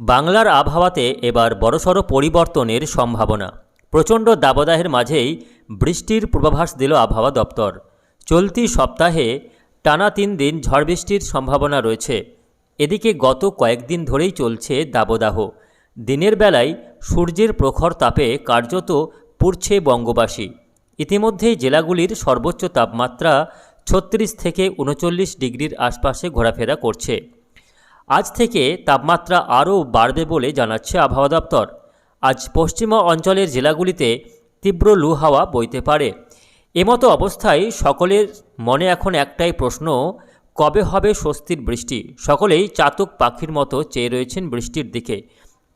বাংলার আবহাওয়াতে এবার বড়সড় পরিবর্তনের সম্ভাবনা। প্রচণ্ড দাবদাহের মাঝেই বৃষ্টির পূর্বাভাস দিল আবহাওয়া দপ্তর। চলতি সপ্তাহে টানা তিন দিন ঝড় বৃষ্টির সম্ভাবনা রয়েছে। এদিকে গত কয়েকদিন ধরেই চলছে দাবদাহ। দিনের বেলায় সূর্যের প্রখর তাপে কার্যত পুড়ছে বঙ্গবাসী। ইতিমধ্যেই জেলাগুলির সর্বোচ্চ তাপমাত্রা ছত্রিশ থেকে উনচল্লিশ ডিগ্রির আশপাশে ঘোরাফেরা করছে। আজ থেকে তাপমাত্রা আরও বাড়বে বলে জানাচ্ছে আবহাওয়া দপ্তর। আজ পশ্চিমা অঞ্চলের জেলাগুলিতে তীব্র লু হাওয়া বইতে পারে। এমতো অবস্থায় সকলের মনে এখন একটাই প্রশ্ন, কবে হবে স্বস্তির বৃষ্টি? সকলেই চাতক পাখির মতো চেয়ে রয়েছেন বৃষ্টির দিকে।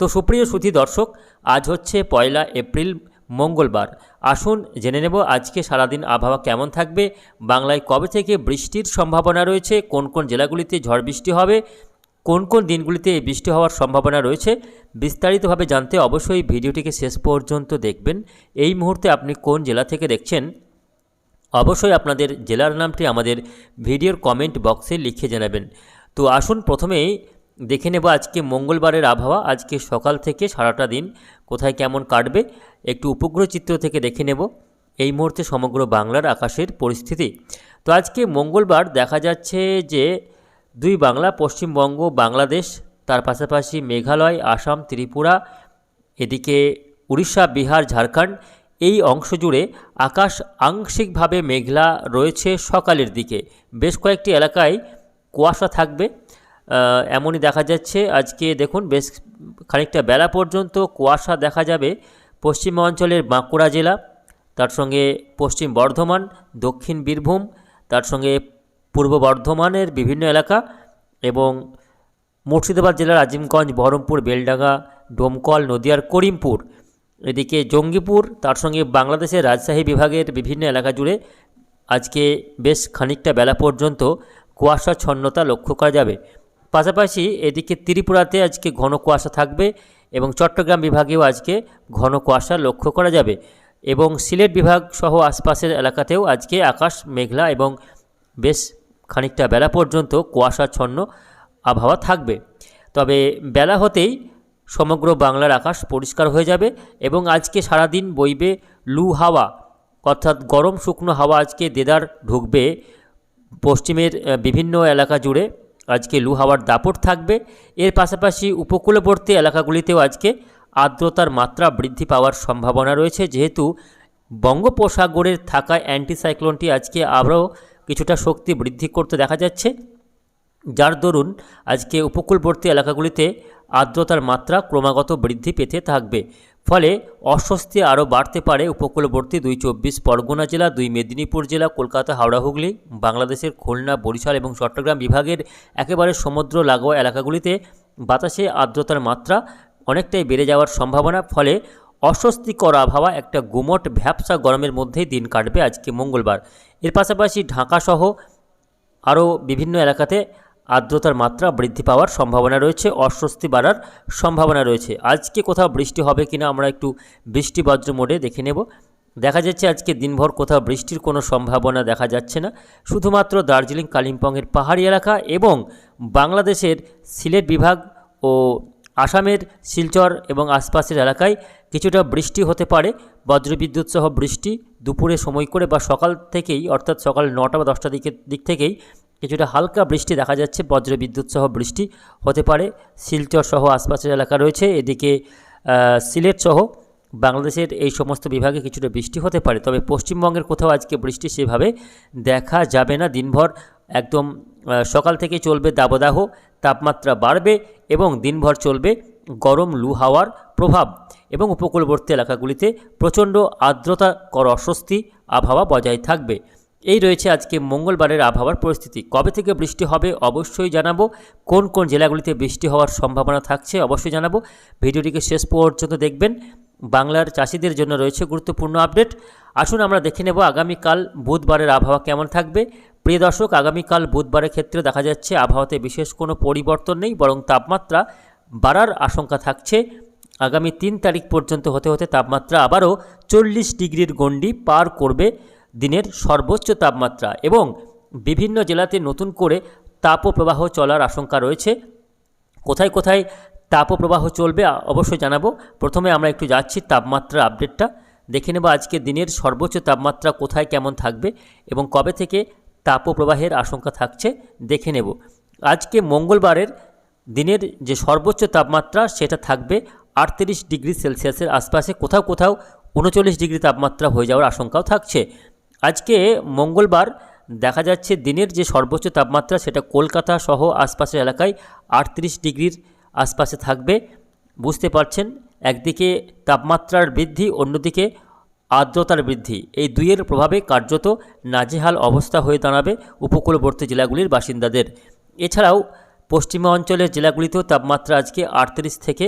তো সুপ্রিয় সুধী দর্শক, আজ হচ্ছে পয়লা এপ্রিল, মঙ্গলবার। আসুন জেনে নেব আজকে সারাদিন আবহাওয়া কেমন থাকবে, বাংলায় কবে থেকে বৃষ্টির সম্ভাবনা রয়েছে, কোন কোন জেলাগুলিতে ঝড় বৃষ্টি হবে কোন কোন দিনগুলিতে এই বৃষ্টি হওয়ার সম্ভাবনা রয়েছে বিস্তারিতভাবে জানতে অবশ্যই ভিডিওটিকে শেষ পর্যন্ত দেখবেন। এই মুহূর্তে আপনি কোন জেলা থেকে দেখছেন? অবশ্যই আপনাদের জেলার নামটি আমাদের ভিডিওর কমেন্ট বক্সে লিখে জানাবেন। তো আসুন প্রথমেই দেখে নেব আজকে মঙ্গলবারের আবহাওয়া। আজকে সকাল থেকে সারাটা দিন কোথায় কেমন কাটবে একটু উপগ্রহ চিত্র থেকে দেখে নেব। এই মুহূর্তে সমগ্র বাংলার আকাশের পরিস্থিতি। তো আজকে মঙ্গলবার দেখা যাচ্ছে যে দুই বাংলা, পশ্চিমবঙ্গ, বাংলাদেশ, তার পাশাপাশি মেঘালয়, আসাম, ত্রিপুরা, এদিকে উড়িষ্যা, বিহার, ঝাড়খণ্ড, এই অংশ জুড়ে আকাশ আংশিকভাবে মেঘলা রয়েছে সকালের দিকে। বেশ কয়েকটি এলাকায় কুয়াশা থাকবে এমনই দেখা যাচ্ছে। আজকে দেখুন, বেশ খানিকটা বেলা পর্যন্ত কুয়াশা দেখা যাবে পশ্চিম অঞ্চলের বাঁকুড়া জেলা, তার সঙ্গে পশ্চিম বর্ধমান, দক্ষিণ বীরভূম, তার সঙ্গে পূর্ব বর্ধমানের বিভিন্ন এলাকা এবং মুর্শিদাবাদ জেলার আজিমগঞ্জ, বহরমপুর, বেলডাঙ্গা, ডোমকল, নদিয়ার করিমপুর। এদিকে জঙ্গিপুর, তার সঙ্গে বাংলাদেশের রাজশাহী বিভাগের বিভিন্ন এলাকা জুড়ে আজকে বেশ খানিকটা বেলা পর্যন্ত কুয়াশাচ্ছন্নতা লক্ষ্য করা যাবে। পাশাপাশি এদিকে ত্রিপুরাতে আজকে ঘন কুয়াশা থাকবে এবং চট্টগ্রাম বিভাগেও আজকে ঘন কুয়াশা লক্ষ্য করা যাবে এবং সিলেট বিভাগ সহ আশপাশের এলাকাতেও আজকে আকাশ মেঘলা এবং বেশ খানিকটা বেলা পর্যন্ত কুয়াশাচ্ছন্ন আবহাওয়া থাকবে। তবে বেলা হতেই সমগ্র বাংলার আকাশ পরিষ্কার হয়ে যাবে এবং আজকে সারাদিন বইবে লু হাওয়া, অর্থাৎ গরম শুকনো হাওয়া আজকে দেদার ঢুকবে। পশ্চিমের বিভিন্ন এলাকা জুড়ে আজকে লু হাওয়ার দাপট থাকবে। এর পাশাপাশি উপকূলবর্তী এলাকাগুলিতেও আজকে আর্দ্রতার মাত্রা বৃদ্ধি পাওয়ার সম্ভাবনা রয়েছে। যেহেতু বঙ্গোপসাগরের থাকা অ্যান্টিসাইক্লোনটি আজকে আবারও কিছুটা শক্তি বৃদ্ধি করতে দেখা যাচ্ছে। যার দরুন আজকে উপকূলবর্তী এলাকাগুলিতে আর্দ্রতার মাত্রা ক্রমাগত বৃদ্ধি পেতে থাকবে। ফলে অস্বস্তি আরও বাড়তে পারে উপকূলবর্তী দুই চব্বিশ পরগনা জেলা, দুই মেদিনীপুর জেলা, কলকাতা, হাওড়া, হুগলি, বাংলাদেশের খুলনা, বরিশাল এবং চট্টগ্রাম বিভাগের একেবারে সমুদ্র লাগোয়া এলাকাগুলিতে বাতাসে আর্দ্রতার মাত্রা অনেকটাই বেড়ে যাওয়ার সম্ভাবনা। ফলে অস্বস্তিকর আবহাওয়া একটা গুমট ভ্যাপসা গরমের মধ্যেই দিন কাটবে আজকে মঙ্গলবার। এর পাশাপাশি ঢাকাসহ আরও বিভিন্ন এলাকাতে আর্দ্রতার মাত্রা বৃদ্ধি পাওয়ার সম্ভাবনা রয়েছে, অস্বস্তি বাড়ার সম্ভাবনা রয়েছে। আজকে কোথাও বৃষ্টি হবে কিনা আমরা একটু বৃষ্টি বজ্র মোডে দেখে নেব। দেখা যাচ্ছে আজকে দিনভর কোথাও বৃষ্টির কোনো সম্ভাবনা দেখা যাচ্ছে না। শুধুমাত্র দার্জিলিং, কালিম্পংয়ের পাহাড়ি এলাকা এবং বাংলাদেশের সিলেট বিভাগ ও আসামের শিলচর এবং আশপাশের এলাকায় কিছুটা বৃষ্টি হতে পারে। বজ্রবিদ্যুৎ সহ বৃষ্টি দুপুরে সময় করে বা সকাল থেকেই, অর্থাৎ সকাল নটা বা দশটা দিকের দিক থেকেই কিছুটা হালকা বৃষ্টি দেখা যাচ্ছে। বজ্রবিদ্যুৎ সহ বৃষ্টি হতে পারে। শিলচর সহ আশপাশের এলাকা রয়েছে। এদিকে সিলেট সহ বাংলাদেশের এই সমস্ত বিভাগে কিছুটা বৃষ্টি হতে পারে। তবে পশ্চিমবঙ্গের কোথাও আজকে বৃষ্টি সেভাবে দেখা যাবে না। দিনভর একদম সকাল থেকে চলবে দাবদাহ। তাপমাত্রা বাড়বে এবং দিনভর চলবে গরম লু হাওয়ার প্রভাব এবং উপকূলবর্তী এলাকাগুলিতে প্রচণ্ড আর্দ্রতাকর অস্বস্তি আবহাওয়া বজায় থাকবে। এই রয়েছে আজকে মঙ্গলবারের আবহাওয়ার পরিস্থিতি। কবে থেকে বৃষ্টি হবে অবশ্যই জানাব। কোন কোন জেলাগুলিতে বৃষ্টি হওয়ার সম্ভাবনা থাকছে অবশ্যই জানাব। ভিডিওটিকে শেষ পর্যন্ত দেখবেন। বাংলার চাষিদের জন্য রয়েছে গুরুত্বপূর্ণ আপডেট। আসুন আমরা দেখে নেব আগামীকাল বুধবারের আবহাওয়া কেমন থাকবে। প্রিয় দর্শক, আগামীকাল বুধবারের ক্ষেত্রে দেখা যাচ্ছে আবহাওয়াতে বিশেষ কোনো পরিবর্তন নেই, বরং তাপমাত্রা বাড়ার আশঙ্কা থাকছে। আগামী তিন তারিখ পর্যন্ত হতে হতে তাপমাত্রা আবারও চল্লিশ ডিগ্রির গণ্ডি পার করবে দিনের সর্বোচ্চ তাপমাত্রা এবং বিভিন্ন জেলাতে নতুন করে তাপপ্রবাহ চলার আশঙ্কা রয়েছে। কোথায় কোথায় তাপপ্রবাহ চলবে অবশ্যই জানাব। প্রথমে আমরা একটু যাচ্ছি তাপমাত্রা আপডেটটা। দেখে নেব আজকে দিনের সর্বোচ্চ তাপমাত্রা কোথায় কেমন থাকবে এবং কবে থেকে তাপপ্রবাহের আশঙ্কা থাকছে, দেখে নেব। আজকে মঙ্গলবারের দিনের যে সর্বোচ্চ তাপমাত্রা, সেটা থাকবে আটত্রিশ ডিগ্রি সেলসিয়াসের আশপাশে। কোথাও কোথাও উনচল্লিশ ডিগ্রি তাপমাত্রা হয়ে যাওয়ার আশঙ্কাও থাকছে। আজকে মঙ্গলবার দেখা যাচ্ছে দিনের যে সর্বোচ্চ তাপমাত্রা, সেটা কলকাতা সহ আশপাশের এলাকায় আটত্রিশ ডিগ্রির আশপাশে থাকবে। বুঝতে পারছেন, একদিকে তাপমাত্রার বৃদ্ধি, অন্যদিকে আর্দ্রতার বৃদ্ধি। এই দুইয়ের প্রভাবে কার্যত নাজেহাল অবস্থা হয়ে দাঁড়াবে উপকূলবর্তী জেলাগুলির বাসিন্দাদের। এছাড়াও পশ্চিমা অঞ্চলের জেলাগুলিতেও তাপমাত্রা আজকে আটত্রিশ থেকে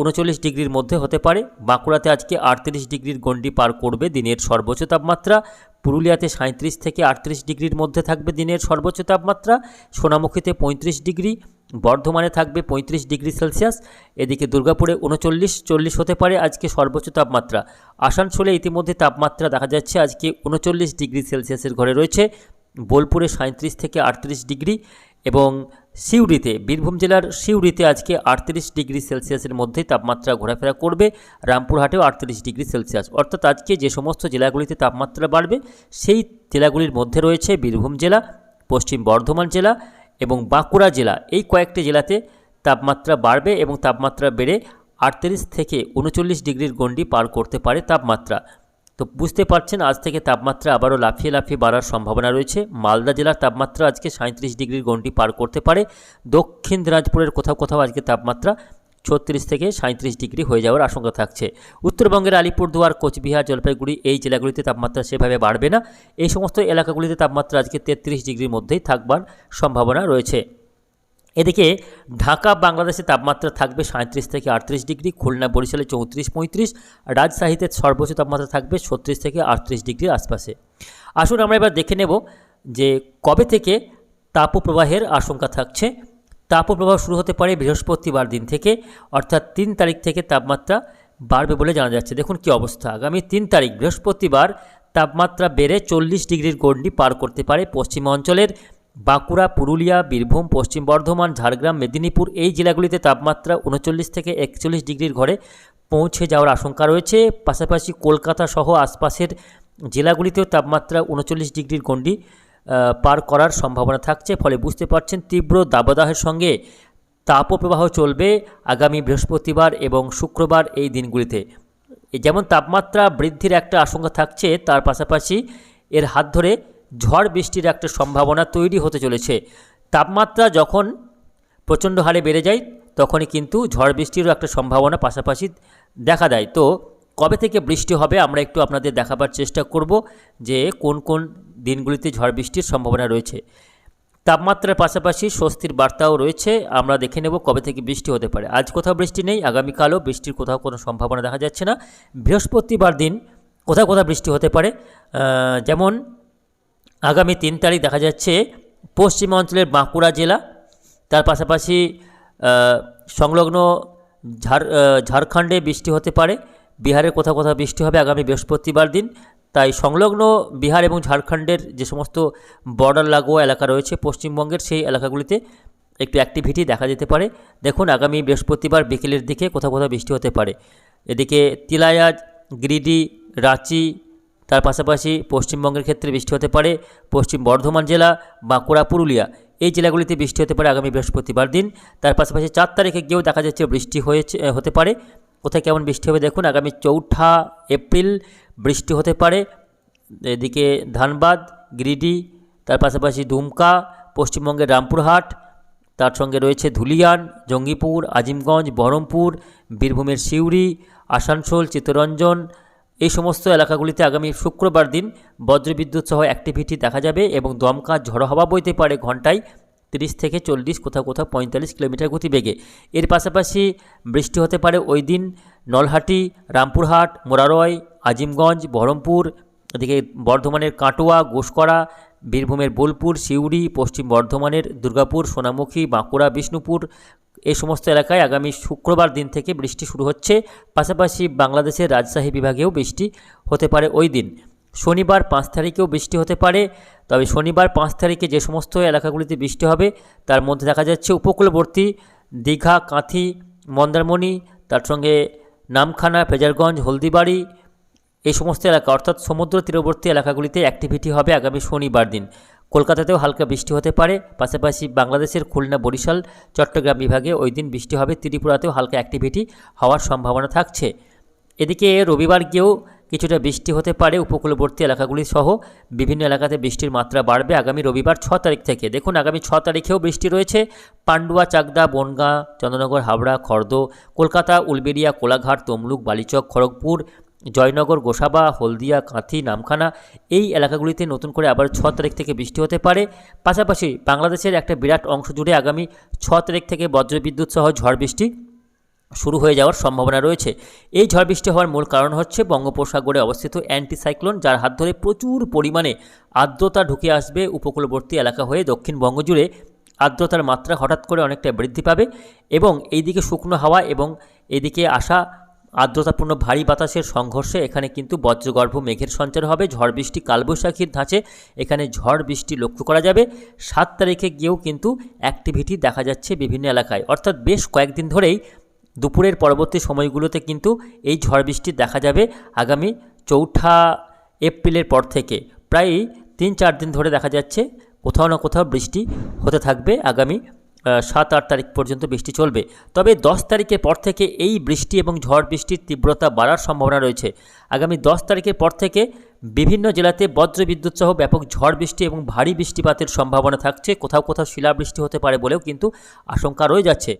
উনচল্লিশ ডিগ্রির মধ্যে হতে পারে। বাঁকুড়াতে আজকে আটত্রিশ ডিগ্রির গণ্ডি পার করবে দিনের সর্বোচ্চ তাপমাত্রা। পুরুলিয়াতে সাঁত্রিশ থেকে আটত্রিশ ডিগ্রির মধ্যে থাকবে দিনের সর্বোচ্চ তাপমাত্রা। সোনামুখীতে পঁয়ত্রিশ ডিগ্রি। বর্ধমানে থাকবে পঁয়ত্রিশ ডিগ্রি সেলসিয়াস, এদিকে দুর্গাপুরে উনচল্লিশ, চল্লিশ হতে পারে আজকে সর্বোচ্চ তাপমাত্রা। আসানসোলে ইতিমধ্যে তাপমাত্রা দেখা যাচ্ছে আজকে উনচল্লিশ ডিগ্রি সেলসিয়াসের ঘরে রয়েছে। বোলপুরে সাঁত্রিশ থেকে আটত্রিশ ডিগ্রি এবং সিউড়িতে, বীরভূম জেলার সিউড়িতে আজকে আটত্রিশ ডিগ্রি সেলসিয়াসের মধ্যেই তাপমাত্রা ঘোরাফেরা করবে। রামপুরহাটেও আটত্রিশ ডিগ্রি সেলসিয়াস। অর্থাৎ আজকে যে সমস্ত জেলাগুলিতে তাপমাত্রা বাড়বে, সেই জেলাগুলির মধ্যে রয়েছে বীরভূম জেলা, পশ্চিম বর্ধমান জেলা এবং বাঁকুড়া জেলা, এই কয়েকটি জেলাতে তাপমাত্রা বাড়বে এবং তাপমাত্রা বেড়ে আটত্রিশ থেকে উনচল্লিশ ডিগ্রির গণ্ডি পার করতে পারে তাপমাত্রা। তো বুঝতে পারছেন, আজ থেকে তাপমাত্রা আবারও লাফিয়ে লাফিয়ে বাড়ার সম্ভাবনা রয়েছে। মালদা জেলার তাপমাত্রা আজকে সাঁত্রিশ ডিগ্রির গণ্ডি পার করতে পারে। দক্ষিণ দিনাজপুরের কোথাও কোথাও আজকে তাপমাত্রা ছত্রিশ থেকে সাঁত্রিশ ডিগ্রি হয়ে যাওয়ার আশঙ্কা থাকছে। উত্তরবঙ্গের আলিপুরদুয়ার, কোচবিহার, জলপাইগুড়ি এই জেলাগুলিতে তাপমাত্রা সেভাবে বাড়বে না। এই সমস্ত এলাকাগুলিতে তাপমাত্রা আজকে তেত্রিশ ডিগ্রির মধ্যেই থাকবার সম্ভাবনা রয়েছে। এদিকে ঢাকা, বাংলাদেশে তাপমাত্রা থাকবে সাঁত্রিশ থেকে আটত্রিশ ডিগ্রি, খুলনা, বরিশালে চৌত্রিশ, পঁয়ত্রিশ, রাজশাহীতে সর্বোচ্চ তাপমাত্রা থাকবে ছত্রিশ থেকে আটত্রিশ ডিগ্রির আশপাশে। আসুন আমরা এবার দেখে নেব যে কবে থেকে তাপপ্রবাহের আশঙ্কা থাকছে। তাপপ্রবাহ শুরু হতে পারে বৃহস্পতিবার দিন থেকে, অর্থাৎ তিন তারিখ থেকে তাপমাত্রা বাড়বে বলে জানা যাচ্ছে। দেখুন কি অবস্থা। আগামী তিন তারিখ বৃহস্পতিবার তাপমাত্রা বেড়ে চল্লিশ ডিগ্রির গণ্ডি পার করতে পারে পশ্চিম অঞ্চলের বাঁকুড়া, পুরুলিয়া, বীরভূম, পশ্চিম বর্ধমান, ঝাড়গ্রাম, মেদিনীপুর। এই জেলাগুলিতে তাপমাত্রা উনচল্লিশ থেকে একচল্লিশ ডিগ্রির ঘরে পৌঁছে যাওয়ার আশঙ্কা রয়েছে। পাশাপাশি কলকাতা সহ আশপাশের জেলাগুলিতেও তাপমাত্রা উনচল্লিশ ডিগ্রির গণ্ডি পার করার সম্ভাবনা থাকছে। ফলে বুঝতে পারছেন তীব্র দাবদাহের সঙ্গে তাপপ্রবাহ চলবে আগামী বৃহস্পতিবার এবং শুক্রবার এই দিনগুলিতে। যেমন তাপমাত্রা বৃদ্ধির একটা আশঙ্কা থাকছে, তার পাশাপাশি এর হাত ধরে ঝড় বৃষ্টির একটা সম্ভাবনা তৈরি হতে চলেছে। তাপমাত্রা যখন প্রচণ্ড হারে বেড়ে যায়, তখনই কিন্তু ঝড় বৃষ্টিরও একটা সম্ভাবনা পাশাপাশি দেখা দেয়। তো কবে থেকে বৃষ্টি হবে আমরা একটু আপনাদের দেখাবার চেষ্টা করব যে কোন কোন দিনগুলিতে ঝড় বৃষ্টির সম্ভাবনা রয়েছে। তাপমাত্রার পাশাপাশি স্বস্তির বার্তাও রয়েছে, আমরা দেখে নেব কবে থেকে বৃষ্টি হতে পারে। আজ কোথাও বৃষ্টি নেই, আগামীকালও বৃষ্টির কোথাও কোনো সম্ভাবনা দেখা যাচ্ছে না। বৃহস্পতিবার দিন কোথাও কোথাও বৃষ্টি হতে পারে। যেমন আগামী তিন তারিখ দেখা যাচ্ছে পশ্চিমাঞ্চলের বাঁকুড়া জেলা, তার পাশাপাশি সংলগ্ন ঝাড় ঝাড়খণ্ডে বৃষ্টি হতে পারে। বিহারের কোথাও কোথাও বৃষ্টি হবে আগামী বৃহস্পতিবার দিন। তাই সংলগ্ন বিহার এবং ঝাড়খণ্ডের যে সমস্ত বর্ডার লাগোয়া এলাকা রয়েছে পশ্চিমবঙ্গের সেই এলাকাগুলিতে একটু অ্যাক্টিভিটি দেখা যেতে পারে। দেখুন, আগামী বৃহস্পতিবার বিকেলের দিকে কোথাও কোথাও বৃষ্টি হতে পারে। এদিকে তিলায়াজ গ্রিডি, রাঁচি, তার পাশাপাশি পশ্চিমবঙ্গের ক্ষেত্রে বৃষ্টি হতে পারে। পশ্চিম বর্ধমান জেলা, বাঁকুড়া, পুরুলিয়া এই জেলাগুলিতে বৃষ্টি হতে পারে আগামী বৃহস্পতিবার দিন। তার পাশাপাশি চার তারিখে গিয়েও দেখা যাচ্ছে বৃষ্টি হয়েছে, হতে পারে। কোথায় কেমন বৃষ্টি হবে দেখুন, আগামী চৌঠা এপ্রিল বৃষ্টি হতে পারে। এদিকে ধানবাদ, গিরিডি, তার পাশাপাশি দুমকা, পশ্চিমবঙ্গের রামপুরহাট, তার সঙ্গে রয়েছে ধুলিয়ান, জঙ্গিপুর, আজিমগঞ্জ, বহরমপুর, বীরভূমের সিউড়ি, আসানসোল, চিত্তরঞ্জন, এই সমস্ত এলাকাগুলিতে আগামী শুক্রবার দিন বজ্রবিদ্যুৎ সহ অ্যাক্টিভিটি দেখা যাবে এবং দমকা ঝড়ো হাওয়া বইতে পারে ঘন্টায় তিরিশ থেকে চল্লিশ, কোথাও কোথাও পঁয়তাল্লিশ কিলোমিটার গতিবেগে। এর পাশাপাশি বৃষ্টি হতে পারে ওই দিন নলহাটি, রামপুরহাট, মোরারয়, আজিমগঞ্জ, বহরমপুর, এদিকে বর্ধমানের কাটোয়া গোসকরা বীরভূমের বোলপুর, সিউড়ি, পশ্চিম বর্ধমানের দুর্গাপুর, সোনামুখী, বাঁকুড়া, বিষ্ণুপুর এই সমস্ত এলাকায় আগামী শুক্রবার দিন থেকে বৃষ্টি শুরু হচ্ছে। পাশাপাশি বাংলাদেশের রাজশাহী বিভাগেও বৃষ্টি হতে পারে ওই দিন। শনিবার পাঁচ তারিখেও বৃষ্টি হতে পারে। তবে শনিবার পাঁচ তারিখে যে সমস্ত এলাকাগুলিতে বৃষ্টি হবে, তার মধ্যে দেখা যাচ্ছে উপকূলবর্তী দীঘা, কাঁথি, মন্দারমণি, তার সঙ্গে নামখানা, ফেজারগঞ্জ, হলদিবাড়ি, এই সমস্ত এলাকা, অর্থাৎ সমুদ্র তীরবর্তী এলাকাগুলিতে অ্যাক্টিভিটি হবে আগামী শনিবার দিন। কলকাতাতেও হালকা বৃষ্টি হতে পারে, পাশাপাশি বাংলাদেশের খুলনা, বরিশাল, চট্টগ্রাম বিভাগে ওই দিন বৃষ্টি হবে, ত্রিপুরাতেও হালকা অ্যাক্টিভিটি হওয়ার সম্ভাবনা থাকছে। এদিকে রবিবার গিয়েও কিছুটা বৃষ্টি হতে পারে। উপকূলবর্তী এলাকাগুলি সহ বিভিন্ন এলাকাতে বৃষ্টির মাত্রা বাড়বে আগামী রবিবার ছ তারিখ থেকে। দেখুন, আগামী ছ তারিখেও বৃষ্টি রয়েছে। পান্ডুয়া, চাকদা, বনগাঁ, চন্দ্রনগর, হাওড়া, খর্দ, কলকাতা, উলবেড়িয়া, কোলাঘাট, তমলুক, বালিচক, খড়গপুর, জয়নগর, গোসাবা, হলদিয়া, কাঁথি, নামখানা এই এলাকাগুলিতে নতুন করে আবার ছ তারিখ থেকে বৃষ্টি হতে পারে। পাশাপাশি বাংলাদেশের একটা বিরাট অংশ জুড়ে আগামী ছ তারিখ থেকে বজ্রবিদ্যুৎ সহ ঝড় বৃষ্টি শুরু হয়ে যাওয়ার সম্ভাবনা রয়েছে। এই ঝড় বৃষ্টি হওয়ার মূল কারণ হচ্ছে বঙ্গোপসাগরে অবস্থিত অ্যান্টিসাইক্লোন, যার হাত ধরে প্রচুর পরিমাণে আর্দ্রতা ঢুকে আসবে উপকূলবর্তী এলাকা হয়ে দক্ষিণবঙ্গ জুড়ে আর্দ্রতার মাত্রা হঠাৎ করে অনেকটা বৃদ্ধি পাবে এবং এইদিকে শুকনো হাওয়া এবং এদিকে আসা আর্দ্রতাপূর্ণ ভারী বাতাসের সংঘর্ষে এখানে কিন্তু বজ্রগর্ভ মেঘের সঞ্চার হবে। ঝড় বৃষ্টি কালবৈশাখীর ধাঁচে এখানে ঝড় বৃষ্টি লক্ষ্য করা যাবে। সাত তারিখে গিয়েও কিন্তু অ্যাক্টিভিটি দেখা যাচ্ছে বিভিন্ন এলাকায়। অর্থাৎ বেশ কয়েকদিন ধরেই দুপুরের পরবর্তী সময়গুলোতে কিন্তু এই ঝড় বৃষ্টি দেখা যাবে আগামী চৌঠা এপ্রিলের পর থেকে। প্রায় তিন চার দিন ধরে দেখা যাচ্ছে কোথাও না কোথাও বৃষ্টি হতে থাকবে আগামী সাত আট তারিখ পর্যন্ত বৃষ্টি চলবে। তবে দশ তারিখের পর থেকে এই বৃষ্টি এবং ঝড় বৃষ্টির তীব্রতা বাড়ার সম্ভাবনা রয়েছে। আগামী দশ তারিখের পর থেকে বিভিন্ন জেলাতে বজ্রবিদ্যুৎ সহ ব্যাপক ঝড় বৃষ্টি এবং ভারী বৃষ্টিপাতের সম্ভাবনা থাকছে। কোথাও কোথাও শিলাবৃষ্টি হতে পারে বলেও কিন্তু আশঙ্কা রয়ে যাচ্ছে।